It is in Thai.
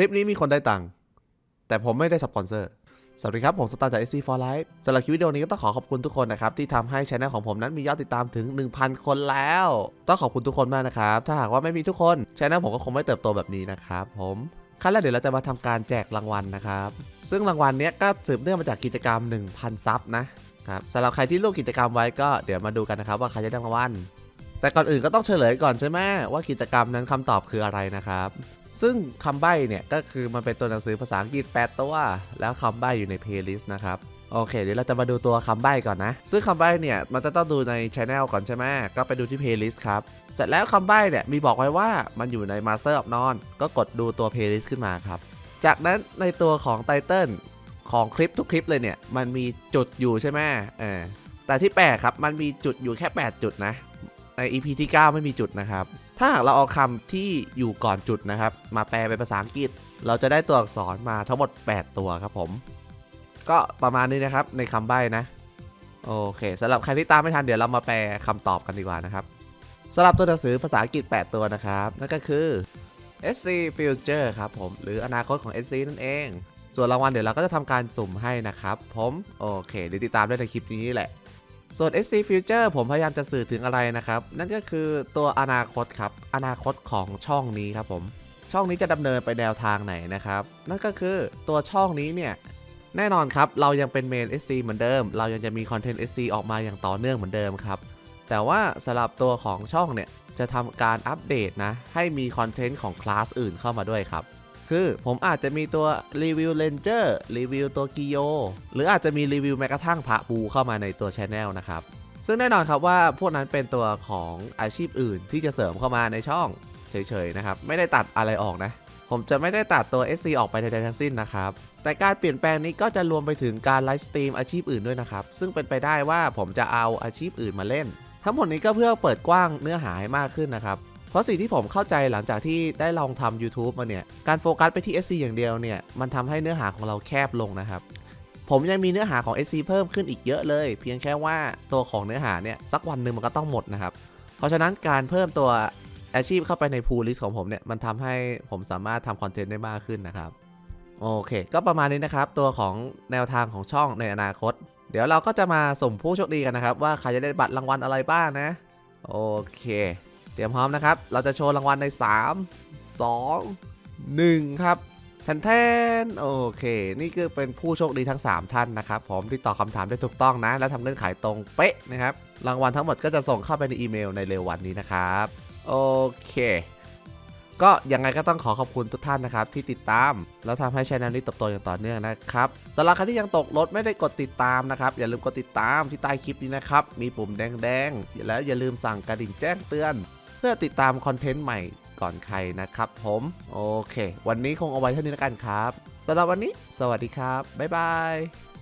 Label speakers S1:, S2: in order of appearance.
S1: ลิปนี้มีคนได้ตังค์แต่ผมไม่ได้สปอนเซอร์ สวัสดีครับ ผมสตาร์จาก SC for Life สำหรับคลิปวิดีโอนี้ก็ต้องขอขอบคุณทุกคนนะครับ ที่ทำให้ช anel ของผมนั้นมียอดติดตามถึง 1,000 คนแล้ว ต้องขอบคุณทุกคนมากนะครับ ถ้าหากว่าไม่มีทุกคนช anel ผมก็คงไม่เติบโตแบบนี้นะครับผมขั้นแรกเดี๋ยวเราจะมาทำการแจกรางวัลนะครับ ซึ่งรางวัลเนี้ยก็สืบเนื่องมาจากกิจกรรม 1,000 ซับนะครับสำหรับใครที่ร่วมกิจกรรมไว้ก็เดี๋ยวมาดูกันนะครับว่าใครจะได้รางวัลแต่ก่อนอื่นก็ต้องเฉลยก่อนใช่ไหมว่ากิจกรรมนั้นคำตอบคืออะไรนะครับ ซึ่งคำใบ้เนี่ยก็คือมันเป็นตัวหนังสือภาษาอังกฤษ8ตัวแล้วคำใบ้อยู่ในเพลย์ลิสต์นะครับโอเค เดี๋ยวเราจะมาดูตัวคำใบ้ก่อนนะ ซึ่งคำใบ้เนี่ย มันจะต้องดูในช anel ก่อนใช่ไหมก็ไปดูที่เพลย์ลิสต์ครับ เสร็จแล้วคำใบ้เนี่ย มีบอกไว้ว่ามันอยู่ใน Master of None ก็กดดูตัวเพลย์ลิสต์ขึ้นมาครับ จากนั้นในตัวของไตเติลของคลิปทุกคลิปเลยเนี่ย มันมีจุดอยู่ใช่ไหมเออแต่ที่แปลกครับ มันมีจุดอยู่แค่ 8 จุดนะ ใน EP ที่ 9 ไม่มีจุดนะครับ ถ้าหากเราเอาคำที่อยู่ก่อนจุดนะครับ มาแปลเป็นภาษาอังกฤษ เราจะได้ตัวอักษรมาทั้งหมด 8 ตัวครับผม ก็ประมาณนี้นะครับในคำใบ้นะโอเคสำหรับใครที่ตามไม่ทันเดี๋ยวเรามาแปลคำตอบกันดีกว่านะครับสำหรับตัวหนังสือภาษาอังกฤษ 8 ตัวนะครับ นั่นก็คือ SC Future ครับผม หรืออนาคตของ SC นั่นเอง ส่วนรางวัลเดี๋ยวเราก็จะทำการสุ่มให้นะครับ ผม โอเค เดี๋ยวติดตามได้ในคลิปนี้แหละ ส่วน SC Future ผมพยายามจะสื่อถึงอะไรนะครับ นั่นก็คือตัวอนาคตครับ อนาคตของช่องนี้ครับผม ช่องนี้จะดำเนินไปแนวทางไหนนะครับ นั่นก็คือตัวช่องนี้เนี่ย แน่นอนครับ เรายังเป็นเมน SC เหมือนเดิม เรายังจะมีคอนเทนต์ SC ออกมาอย่างต่อเนื่องเหมือนเดิมครับ แต่ว่าสำหรับตัวของช่องเนี่ย จะทำการอัปเดตนะ ให้มีคอนเทนต์ของคลาสอื่นเข้ามาด้วยครับ คือ ผมอาจจะมีตัวรีวิวเลนเจอร์รีวิวตัวกิโยหรืออาจจะมีรีวิวแม้กระทั่งพระปูเข้ามาในตัวช anel นะครับ ซึ่งแน่นอนครับว่าพวกนั้นเป็นตัวของอาชีพอื่นที่จะเสริมเข้ามาในช่องเฉยๆนะครับ ไม่ได้ตัดอะไรออกนะ ผมจะไม่ได้ตัดตัว SC ออกไปใดๆทั้งสิ้นนะครับ แต่การเปลี่ยนแปลงนี้ก็จะรวมไปถึงการไลฟ์สตรีมอาชีพอื่นด้วยนะครับ ซึ่งเป็นไปได้ว่าผมจะเอาอาชีพอื่นมาเล่น ทั้งหมดนี้ก็เพื่อเปิดกว้างเนื้อหาให้มากขึ้นนะครับ เพราะสิ่งที่ผมเข้าใจหลังจากที่ได้ลองทำ YouTube มาเนี่ย การโฟกัสไปที่ SC อย่างเดียวเนี่ย มันทำให้เนื้อหาของเราแคบลงนะครับ ผมยังมีเนื้อหาของ SC เพิ่มขึ้นอีกเยอะเลย เพียงแค่ว่าตัวของเนื้อหาเนี่ยสักวันหนึ่งมันก็ต้องหมดนะครับ เพราะฉะนั้นการเพิ่มตัวอาชีพเข้าไปใน pool list ของผมเนี่ย มันทำให้ผมสามารถทำคอนเทนต์ได้มากขึ้นนะครับ โอเค ก็ประมาณนี้นะครับ ตัวของแนวทางของช่องในอนาคต เดี๋ยวเราก็จะมาสุ่มผู้โชคดีกันนะครับ ว่าใครจะได้บัตรรางวัลอะไรบ้างนะ โอเค เตรียมพร้อมนะครับ เราจะโชว์รางวัลใน 3 2 1 ครับแทนแทนโอเค นี่คือเป็นผู้โชคดีทั้ง 3 ท่านนะครับผมที่ตอบคำถามได้ถูกต้องนะ และทำเงื่อนไขตรงเป๊ะนะครับ รางวัลทั้งหมดก็จะส่งเข้าไปในอีเมลในเร็ววันนี้นะครับ โอเค ก็ยังไงก็ต้องขอขอบคุณทุกท่านนะครับ ที่ติดตาม แล้วทำให้ช่องนี้เติบโตอย่างต่อเนื่องนะครับสำหรับใครที่ยังตกรถไม่ได้กดติดตามนะครับ อย่าลืมกดติดตามที่ใต้คลิปนี้นะครับมีปุ่มแดงๆแล้วอย่าลืมสั่งกระดิ่งแจ้งเตือน เพื่อติดตามคอนเทนต์ใหม่ก่อนใครนะครับผม โอเค วันนี้คงเอาไว้เท่านี้แล้วกันครับสำหรับวันนี้ สวัสดีครับ บ๊ายบาย